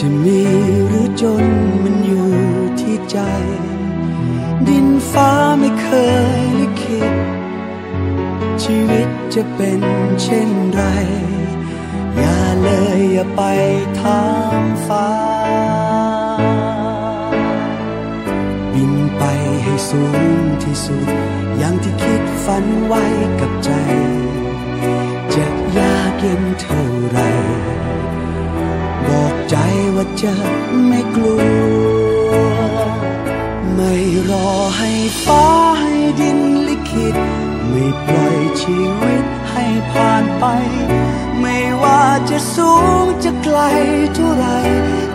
จะมีหรือจนมันอยู่ที่ใจ ดินฟ้าไม่เคยลิขิตชีวิตจะเป็นเช่นไร อย่าเลยอย่าไปถามฟ้า บินไปให้สูงที่สุด อย่างที่คิดฝันไว้กับใจ จะยากเย็นเท่าไร ใจว่าจะไม่กลัว ไม่รอให้ฟ้าให้ดินลิขิต ไม่ปล่อยชีวิตให้ผ่านไป ไม่ว่าจะสูงจะไกลเท่าไร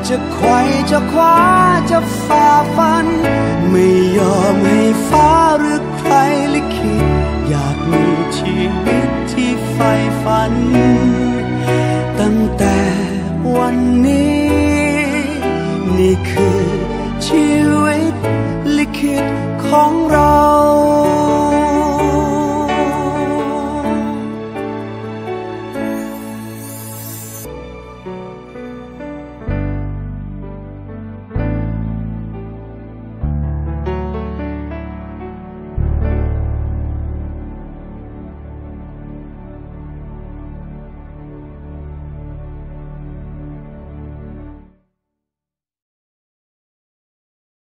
จะไขว่จะคว้าจะฝ่าฟัน ไม่ยอมให้ฟ้าหรื คือ ชีวิตลิขิตของเรา